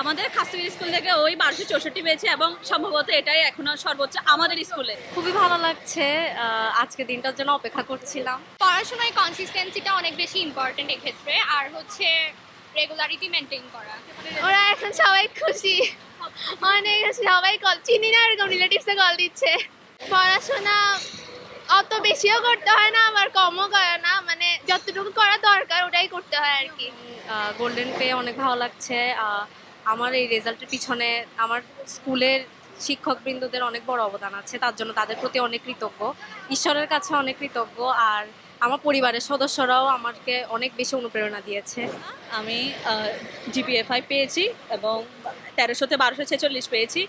আমাদের খাসুরি স্কুল থেকে ওই বারোশো চৌষট্টি পেয়েছে এবং সম্ভবত এটাই এখনও সর্বোচ্চ আমাদের স্কুলে। খুবই ভালো লাগছে আজকে দিনটার জন্য অপেক্ষা করছিলাম। পড়াশোনায় কনসিস্টেন্সিটা অনেক বেশি ইম্পর্টেন্ট এক্ষেত্রে আর হচ্ছে রেগুলারিটি মেনটেন করা। ওরা এখন সবাই খুশি। অনেক সবাই কল চিনি না এরকম রিলেটিভসে কল দিচ্ছে। পড়াশোনা অত বেশিও করতে হয় না আবার কমও করে না। মানে যতটুকু করা দরকার ওটাই করতে হয় আর কি। গোল্ডেন পে অনেক ভালো লাগছে। আমার এই রেজাল্টের পিছনে আমার স্কুলের শিক্ষকবৃন্দদের অনেক বড় অবদান আছে, তার জন্য তাদের প্রতি অনেক কৃতজ্ঞ। ঈশ্বরের কাছে অনেক কৃতজ্ঞ আর আমার পরিবারের সদস্যরাও আমাকে অনেক বেশি অনুপ্রেরণা দিয়েছে। আমি জিপিএফআই পেয়েছি এবং তেরোশোতে বারোশো ছেচল্লিশ পেয়েছি।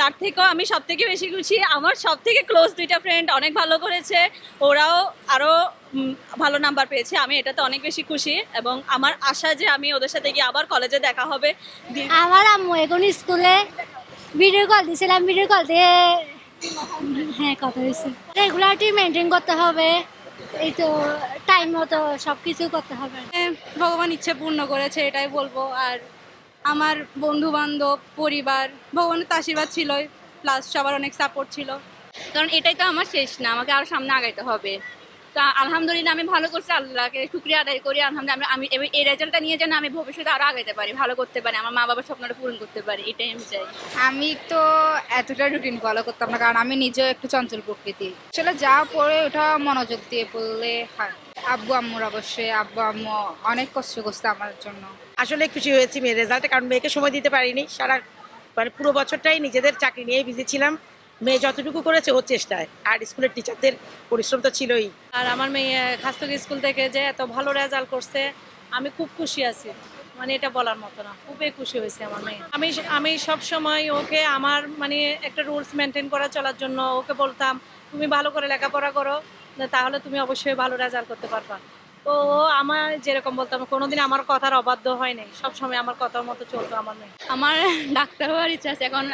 তার থেকেও আমি সব থেকে বেশি খুশি আমার সব থেকে ক্লোজ দুইটা ফ্রেন্ড অনেক ভালো করেছে। ওরাও আরও ভালো নাম্বার পেয়েছে। আমি এটাতে অনেক বেশি খুশি এবং আমার আশা যে আমি ওদের সাথে গিয়ে আবার কলেজে দেখা হবে। আমার আম্মু এখন স্কুলে ভিডিও কল দিয়েছিলাম ভিডিও কল দিয়ে হ্যাঁ কথা হয়েছে রেগুলারিটি মেনটেন করতে হবে। এই তো টাইম মতো সব কিছু করতে হবে। ভগবান ইচ্ছে পূর্ণ করেছে এটাই বলব। আর আমার বন্ধু বান্ধব পরিবার ভগবানের তো আশীর্বাদ ছিলই প্লাস সবার অনেক সাপোর্ট ছিল। কারণ এটাই তো আমার শেষ না, আমাকে আরও সামনে আগাইতে হবে। তা আলহামদুলিল্লাহ আমি ভালো করছি, আল্লাহকে শুক্রিয়া আদায় করি, আলহামদুলিল্লাহ আমি আমি এই রেজাল্টটা নিয়ে যেন আমি ভবিষ্যতে আরও আগাইতে পারি, ভালো করতে পারি, আমার মা বাবার স্বপ্নটা পূরণ করতে পারি, এটাই আমি চাই। আমি তো এতটা রুটিন ফলো করতাম না, কারণ আমি নিজেও একটু চঞ্চল প্রকৃতি আসলে যা পড়ে ওটা মনোযোগ দিয়ে পড়লে হয়। আব্বু আম্মুর অবশ্যই আব্বু আম্মু অনেক কষ্ট করছে আমার জন্য। আসলে খুশি হয়েছি মেয়ের রেজাল্টে কারণ মেয়েকে সময় দিতে পারিনি। সারা মানে পুরো বছরটাই নিজেদের চাকরি নিয়েই বিজি ছিলাম। মেয়ে যতটুকু করেছে ওর চেষ্টায়। আর স্কুলের টিচারদের পরিশ্রম তো ছিলই। আর আমার মেয়ে খাস্তক স্কুল থেকে যে এত ভালো রেজাল্ট করছে, আমি খুব খুশি আছি। মানে এটা বলার মতো না। খুবই খুশি হয়েছে আমার মেয়ে। আমি আমি সব সময় ওকে আমার মানে একটা রুলস মেনটেন করা, চলার জন্য ওকে বলতাম, তুমি ভালো করে লেখাপড়া করো, তাহলে তুমি অবশ্যই ভালো রেজাল্ট করতে পারবা। ও আমার যেরকম বলতাম কোনোদিন আমার কথার অবাধ্য হয় নাই। সবসময় আমার কথার মতো চলতো আমার মেয়ে। আমার ডাক্তার হওয়ার ইচ্ছা আছে। এখন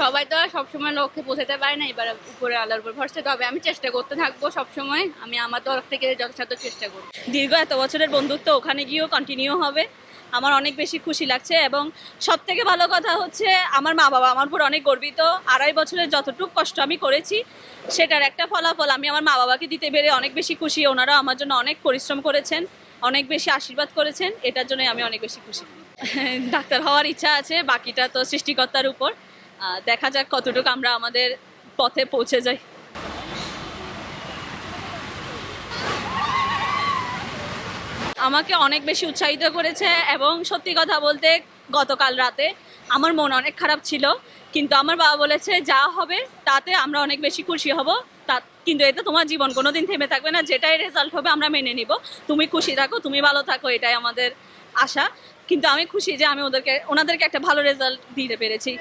সবাই তো আর সবসময় লক্ষ্যে পৌঁছাতে পারে না এবার উপরে আল্লাহর উপর ভরসা। তবে আমি চেষ্টা করতে থাকব সবসময়। আমি আমার তরফ থেকে যথাসাধ্য চেষ্টা করব। দীর্ঘ এত বছরের বন্ধুত্ব ওখানে গিয়েও কন্টিনিউ হবে। আমার অনেক বেশি খুশি লাগছে এবং সব থেকে ভালো কথা হচ্ছে আমার মা বাবা আমার উপর অনেক গর্বিত। আড়াই বছরের যতটুকু কষ্ট আমি করেছি, সেটার একটা ফলাফল আমি আমার মা বাবাকে দিতে পেরে অনেক বেশি খুশি। ওনারা আমার জন্য অনেক পরিশ্রম করেছেন, অনেক বেশি আশীর্বাদ করেছেন, এটার জন্য আমি অনেক বেশি খুশি। ডাক্তার হওয়ার ইচ্ছা আছে, বাকিটা তো সৃষ্টিকর্তার উপর। দেখা যাক কতটুকু আমরা আমাদের পথে পৌঁছে যাই। আমাকে অনেক বেশি উৎসাহিত করেছে এবং সত্যি কথা বলতে গতকাল রাতে আমার মন অনেক খারাপ ছিল, কিন্তু আমার বাবা বলেছে, যা হবে তাতে আমরা অনেক বেশি খুশি হব। তা, কিন্তু এতে তোমার জীবন কোনো দিন থেমে থাকবে না, যেটাই রেজাল্ট হবে আমরা মেনে নিব। তুমি খুশি থাকো, তুমি ভালো থাকো, এটাই আমাদের আশা। কিন্তু আমি খুশি যে আমি ওদেরকে, ওনাদেরকে একটা ভালো রেজাল্ট দিতে পেরেছি।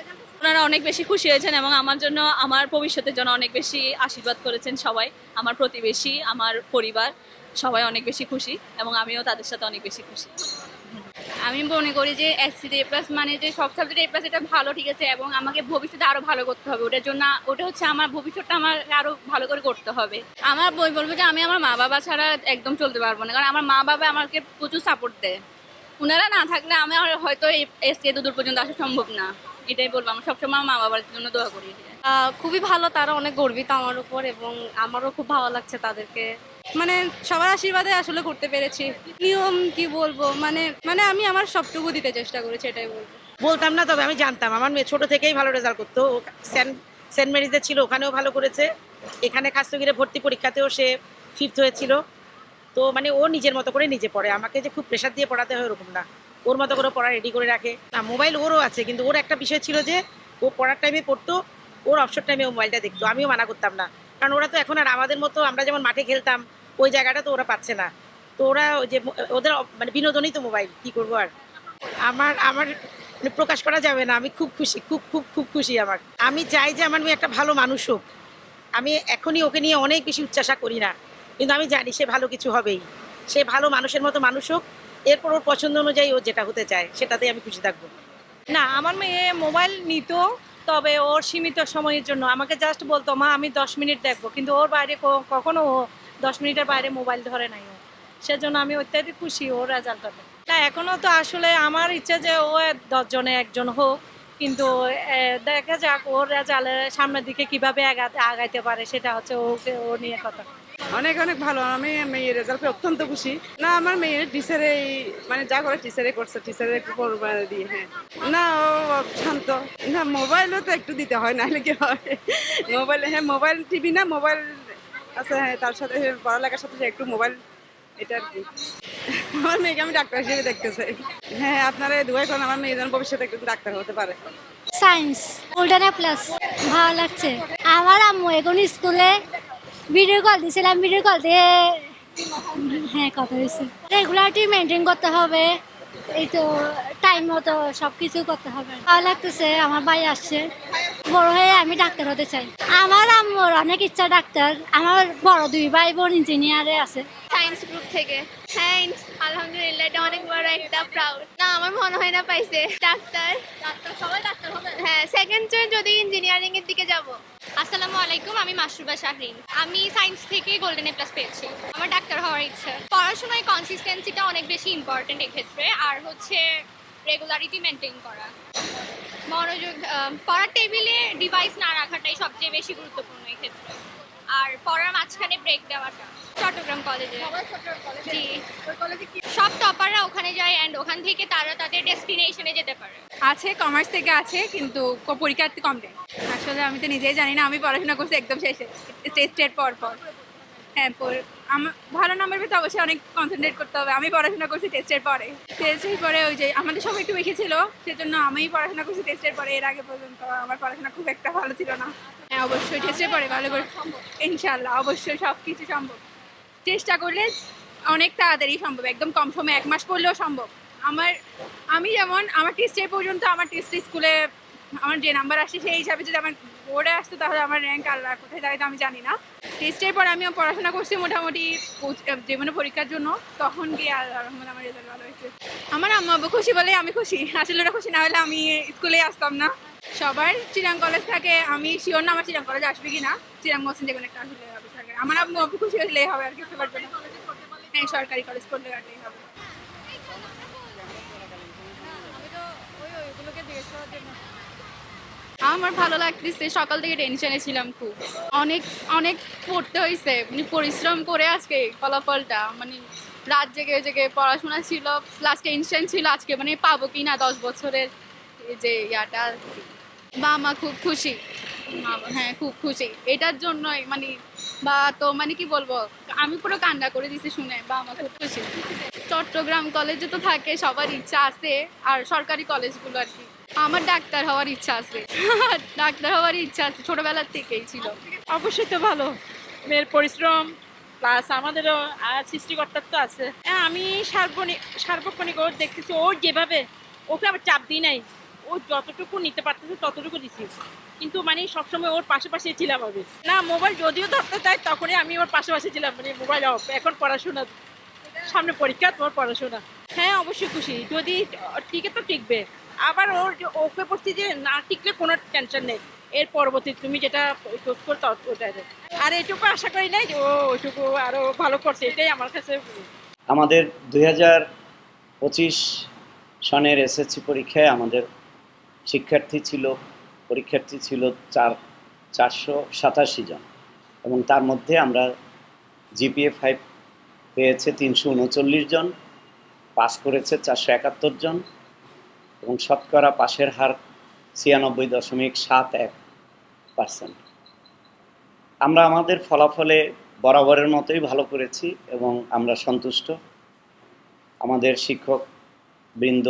ওনারা অনেক বেশি খুশি হয়েছেন এবং আমার জন্য আমার ভবিষ্যতের জন্য অনেক বেশি আশীর্বাদ করেছেন সবাই আমার প্রতিবেশী আমার পরিবার সবাই অনেক বেশি খুশি এবং আমিও তাদের সাথে অনেক বেশি খুশি। আমি মনে করি যে এসসি এ প্লাস মানে যে সব সাবজেক্ট এ প্লাস এটা ভালো ঠিক আছে এবং আমাকে ভবিষ্যতে আরও ভালো করতে হবে। ওটার জন্য ওটা হচ্ছে আমার ভবিষ্যৎটা আমার আরও ভালো করে করতে হবে। আমার বই বলব যে আমি আমার মা বাবা ছাড়া একদম চলতে পারব না কারণ আমার মা বাবা আমাকে প্রচুর সাপোর্ট দেয়। ওনারা না থাকলে আমার হয়তো এসকে দূর পর্যন্ত আসা সম্ভব না। এটাই বলব। আমি সবসময় মা বাবার জন্য দোয়া করি আহ, খুবই ভালো তারা অনেক গর্বিত আমার উপর এবং আমারও খুব ভালো লাগছে তাদেরকে। মানে সবার আশীর্বাদে আসলে করতে পেরেছি। নিয়ম কি বলব? মানে মানে আমি আমার সবটুকু দিতে চেষ্টা করেছি এটাই বলব। বলতাম না তবে আমি জানতাম। আমার মেয়ে ছোট থেকেই ভালো রেজাল্ট করতো। ও সেন্ট সেন্ট মেরিজে ছিল ওখানেও ভালো করেছে। এখানে খাস্তগিরে ভর্তি পরীক্ষাতেও সে ফিফথ হয়েছিল। তো মানে ও নিজের মতো করে নিজে পড়ে। আমাকে যে খুব প্রেশার দিয়ে পড়াতে হয় ওরকম না। ওর মতো করে পড়া রেডি করে রাখে। না মোবাইল ওরও আছে, কিন্তু ওর একটা বিষয় ছিল যে, ও পড়ার টাইমে পড়তো, ওর অবসর টাইমে ও মোবাইলটা দেখতো। আমিও মানা করতাম না। কারণ ওরা তো এখন আর আমাদের মতো, আমরা যেমন মাঠে খেলতাম, ওই জায়গাটা তো ওরা পাচ্ছে না। তো ওরা ওই যে, ওদের মানে বিনোদনই তো মোবাইল কি করব আর? আমার আমার মানে প্রকাশ করা যাবে না। আমি খুব খুশি, খুব খুব খুব খুশি আমার। আমি চাই যে আমার মেয়ে একটা ভালো মানুষ হোক। আমি এখনই ওকে নিয়ে অনেক বেশি উচ্চাসা করি না। কিন্তু আমি জানি সে ভালো কিছু হবেই। সে ভালো মানুষের মতো মানুষ হোক এরপর ওর পছন্দ অনুযায়ী ও যেটা হতে চায়, সেটাতেই আমি খুশি থাকব। না, আমার মেয়ে মোবাইল নিত, তবে ওর সীমিত সময়ের জন্য। আমাকে জাস্ট বলতো, মা, আমি দশ মিনিট দেখব। কিন্তু ওর বাইরে কখনো ও দশ মিনিটের বাইরে মোবাইল ধরে নাই ও সেজন্য আমি অত্যাধিক খুশি ওর রেজাল্টটাতে। না এখনও তো আসলে আমার ইচ্ছে যে ও দশজনে একজন হোক, কিন্তু দেখা যাক ওর রেজাল্টের সামনের দিকে কীভাবে আগাতে আগাইতে পারে, সেটা হচ্ছে ওকে, ও নিয়ে কথা। অনেক অনেক ভালো। আমি মেয়ের রেজাল্ট অত্যন্ত খুশি। না, আমার মেয়ের টিচারে মানে যা করে টিচারে করছে টিচারে একটু দিয়ে হ্যাঁ। না, ও শান্ত না মোবাইলও তো একটু দিতে হয়, নাহলে কি হয়? মোবাইল হ্যাঁ মোবাইল টিভি না মোবাইল আছে হ্যাঁ তার সাথে পড়ালেখার সাথে একটু মোবাইল এটা আর কি। আমার মেয়েকে আমি ডাক্তার হিসেবে দেখতে চাই হ্যাঁ আপনারা দুয়াই করেন, আমার মেয়ে যেন ভবিষ্যতে একটু ডাক্তার হতে পারে। সায়েন্স গোল্ডেন প্লাস ভালো লাগছে। আমার আম্মু এখন স্কুলে ভিডিও কল দিয়েছিলাম ভিডিও কল দিয়ে হ্যাঁ কথা হয়েছে রেগুলারটি মেনটেন করতে হবে, এই তো টাইম মতো সব কিছু করতে হবে। ভালো লাগতেছে, আমার ভাই আসছে। বড় হয়ে আমি ডাক্তার হতে চাই। আমার আম্মুর অনেক ইচ্ছা ডাক্তার। আমার বড় দুই ভাই বোন ইঞ্জিনিয়ারে আছে। সায়েন্স গ্রুপ থেকে। হ্যাঁ আলহামদুলিল্লাহ এটা অনেক বড় একটা প্রাউড না আমার মনে হয় না পাইছে। ডাক্তার। ডাক্তার সবাই ডাক্তার হবে। হ্যাঁ সেকেন্ড চয়েস যদি ইঞ্জিনিয়ারিং এর দিকে যাব। আসসালামু আলাইকুম আমি মাসরুবা শাহরিন। আমি সায়েন্স থেকে গোল্ডেন এ প্লাস পেয়েছি। আমার ডাক্তার হওয়ার ইচ্ছে। পড়াশোনায় কনসিস্টেন্সিটা অনেক বেশি ইম্পর্টেন্ট এক্ষেত্রে আর হচ্ছে রেগুলারিটি মেনটেন করা। মনোযোগ পড়ার টেবিলে ডিভাইস না রাখাটাই সবচেয়ে বেশি গুরুত্বপূর্ণ এক্ষেত্রে আর পড়ার মাঝখানে ব্রেক দেওয়াটা চট্টগ্রাম কলেজে জি। সব টপাররা ওখানে যায় অ্যান্ড ওখান থেকে তারা তাদের ডেস্টিনেশনে যেতে পারে। আছে কমার্স থেকে আছে কিন্তু ক- পরীক্ষার্থী কম দেয়। আসলে আমি তো নিজেই জানি না আমি পড়াশোনা করছি একদম শেষে টেস্টের পর পর। হ্যাঁ পর- আমার, ভালো নাম্বার পেতে অবশ্যই অনেক কনসেন্ট্রেট করতে হবে। আমি পড়াশোনা করছি টেস্টের পরে। টেস্টের পরে ওই যে আমাদের সব একটু বেশি ছিল, সেজন্য আমি পড়াশোনা করছি টেস্টের পরে। এর আগে পর্যন্ত আমার পড়াশোনা খুব একটা ভালো ছিল না। হ্যাঁ অবশ্যই টেস্টের পরে ভালো করে ইনশাল্লাহ অবশ্যই সব কিছু সম্ভব। চেষ্টা করলে অনেক তাড়াতাড়ি সম্ভব, একদম কম সময়ে, এক মাস পড়লেও সম্ভব। আমার, আমি যেমন, আমার টেস্টের পর্যন্ত আমার টেস্ট স্কুলে আমার যে নাম্বার আসছে সেই হিসাবে যদি আমার বোর্ডে আসতো তাহলে আমার র্যাঙ্ক আল্লাহ কোথায় দাঁড়াতো আমি জানি না। টেস্টের পর আমিও পড়াশোনা করছি মোটামুটি যে কোনো পরীক্ষার জন্য। তখন গিয়ে আল্লাহ রহমত আমার রেজাল্ট ভালো হয়েছে। আমার আম্মা খুশি বলে আমি খুশি। আসলে ওরা খুশি না হলে আমি স্কুলে আসতাম না। সবার চিরাং কলেজ থাকে, আমি শিওর না আমার চিরাং কলেজ আসবে কি না চিরাং মহসিন যে কোনো একটা আসলে আমার আম্মু আব্বু খুশি হলেই হবে আর কিছু পারবে না। হ্যাঁ সরকারি কলেজ পড়লে রাখলেই হবে। আমার ভালো লাগতেছে। সকাল থেকে টেনশনে ছিলাম খুব। অনেক অনেক পড়তে হয়েছে মানে পরিশ্রম করে আজকে ফলাফলটা। মানে রাত জেগে জেগে পড়াশোনা ছিল প্লাস টেনশন ছিল আজকে। মানে পাবো কি না দশ বছরের যে ইয়াটা বা মা খুব খুশি। হ্যাঁ খুব খুশি। এটার জন্যই মানে বা তো মানে কি বলব? আমি পুরো কান্না করে দিছি শুনে। বা আমার খুব খুশি। চট্টগ্রাম কলেজে তো থাকে, সবার ইচ্ছা আছে। আর সরকারি কলেজগুলো আর কি। আমার ডাক্তার হওয়ার ইচ্ছা আছে। ডাক্তার হওয়ার ইচ্ছা আছে, ছোটবেলার থেকেই ছিল। অবশ্যই তো ভালো। মেয়ের পরিশ্রম প্লাস আমাদেরও সৃষ্টিকর্তার তো আছে। হ্যাঁ আমি সার্বনিক সার্বক্ষণিক ওর দেখতেছি ওর যেভাবে, ওকে আবার চাপ দিই নাই। ও যতটুকু নিতে পারতেছে, ততটুকু দিছি। কিন্তু মানে সবসময় ওর পাশে পাশে ছিলাম আমি। না, মোবাইল যদিও ধরতে চাই তখনই আমি ওর পাশে পাশে ছিলাম মানে মোবাইল অফ এখন পড়াশোনা। সামনে পরীক্ষা, তোমার পড়াশোনা। হ্যাঁ অবশ্যই খুশি। যদি টিকে তো টিকবে। আবার ওর ওকে পড়ছি যে না টিকলে কোনো টেনশন নেই। এর পরবর্তী তুমি যেটা চোজ করতে দেয়। আর এটুকু আশা করি নাই ও ওইটুকু আরও ভালো করছে, এটাই আমার কাছে আমাদের দুই হাজার পঁচিশ সনের এসএসসি পরীক্ষায় আমাদের শিক্ষার্থী ছিল, পরীক্ষার্থী ছিল চার, চারশো সাতাশি জন। এবং তার মধ্যে আমরা জিপিএ ফাইভ পেয়েছে তিনশো উনচল্লিশ জন পাস করেছে চারশো একাত্তর জন। এবং শতকরা পাশের হার ছিয়ানব্বই দশমিক সাত এক পার্সেন্ট। আমরা আমাদের ফলাফলে বরাবরের মতোই ভালো করেছি এবং আমরা সন্তুষ্ট। আমাদের শিক্ষক বৃন্দ,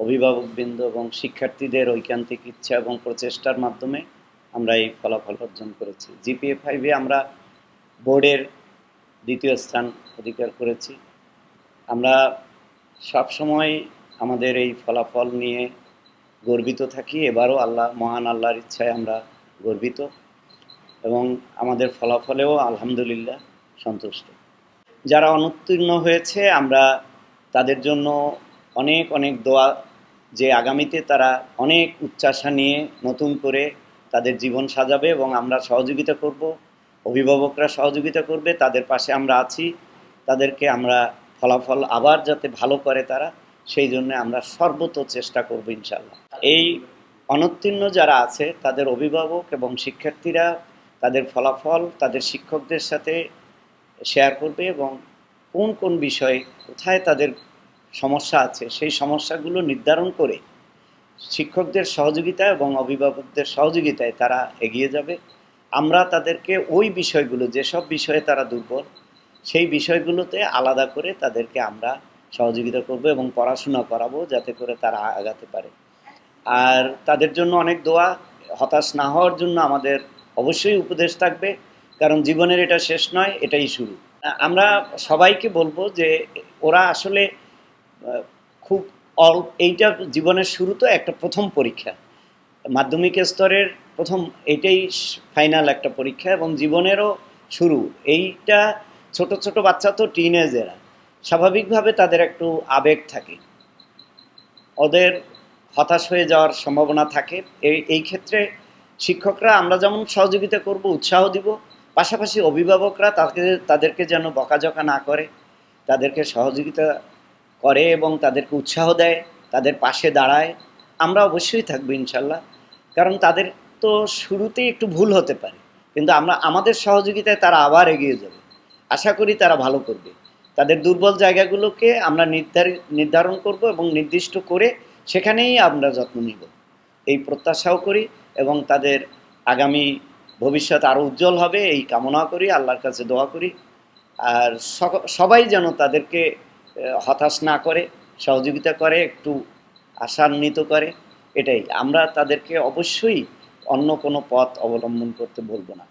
অভিভাবক বৃন্দ এবং শিক্ষার্থীদের ঐকান্তিক ইচ্ছা এবং প্রচেষ্টার মাধ্যমে আমরা এই ফলাফল অর্জন করেছি। জিপিএ ফাইভে আমরা বোর্ডের দ্বিতীয় স্থান অধিকার করেছি। আমরা সবসময় আমাদের এই ফলাফল নিয়ে গর্বিত থাকি। এবারও আল্লাহ, মহান আল্লাহর ইচ্ছায় আমরা গর্বিত এবং আমাদের ফলাফলেও আলহামদুলিল্লাহ সন্তুষ্ট। যারা অনুত্তীর্ণ হয়েছে, আমরা তাদের জন্য অনেক অনেক দোয়া যে আগামীতে তারা অনেক উচ্চাশা নিয়ে নতুন করে তাদের জীবন সাজাবে এবং আমরা সহযোগিতা করব, অভিভাবকরা সহযোগিতা করবে, তাদের পাশে আমরা আছি, তাদেরকে আমরা ফলাফল আবার যাতে ভালো করে তারা সেই জন্য আমরা সর্বত চেষ্টা করব ইনশাল্লাহ এই অনুত্তীর্ণ যারা আছে, তাদের অভিভাবক এবং শিক্ষার্থীরা তাদের ফলাফল, তাদের শিক্ষকদের সাথে শেয়ার করবে এবং কোন কোন বিষয়ে কোথায় তাদের সমস্যা আছে, সেই সমস্যাগুলো নির্ধারণ করে শিক্ষকদের সহযোগিতা এবং অভিভাবকদের সহযোগিতায় তারা এগিয়ে যাবে। আমরা তাদেরকে ওই বিষয়গুলো, যেসব বিষয়ে তারা দুর্বল, সেই বিষয়গুলোতে আলাদা করে তাদেরকে আমরা সহযোগিতা করব এবং পড়াশোনা করাবো যাতে করে তারা আগাতে পারে। আর তাদের জন্য অনেক দোয়া, হতাশ না হওয়ার জন্য আমাদের অবশ্যই উপদেশ থাকবে, কারণ জীবনের এটা শেষ নয়, এটাই শুরু। আমরা সবাইকে বলব যে ওরা আসলে খুব অল, এইটা জীবনের শুরু তো একটা প্রথম পরীক্ষা। মাধ্যমিক স্তরের প্রথম, এটাই ফাইনাল একটা পরীক্ষা এবং জীবনেরও শুরু। এইটা ছোট ছোট বাচ্চা তো টিনেজেরা স্বাভাবিকভাবে তাদের একটু আবেগ থাকে। ওদের হতাশ হয়ে যাওয়ার সম্ভাবনা থাকে। এই এই ক্ষেত্রে শিক্ষকরা আমরা যেমন সহযোগিতা করব, উৎসাহ দিব, পাশাপাশি অভিভাবকরা তাকে, তাদেরকে যেন বকাঝকা না করে, তাদেরকে সহযোগিতা করে এবং তাদেরকে উৎসাহ দেয়, তাদের পাশে দাঁড়ায়, আমরা অবশ্যই থাকব ইনশাল্লাহ। কারণ তাদের তো শুরুতেই একটু ভুল হতে পারে। কিন্তু আমরা, আমাদের সহযোগিতায় তারা আবার এগিয়ে যাবে। আশা করি তারা ভালো করবে। তাদের দুর্বল জায়গাগুলোকে আমরা নির্ধারিত নির্ধারণ করব এবং নির্দিষ্ট করে সেখানেই আমরা যত্ন নিব। এই প্রত্যাশাও করি এবং তাদের আগামী ভবিষ্যৎ আরও উজ্জ্বল হবে, এই কামনা করি, আল্লাহর কাছে দোয়া করি। আর সবাই যেন তাদেরকে হতাশ না করে, সহযোগিতা করে, একটু আশান্বিত করে, এটাই। আমরা তাদেরকে অবশ্যই অন্য কোনো পথ অবলম্বন করতে বলব না।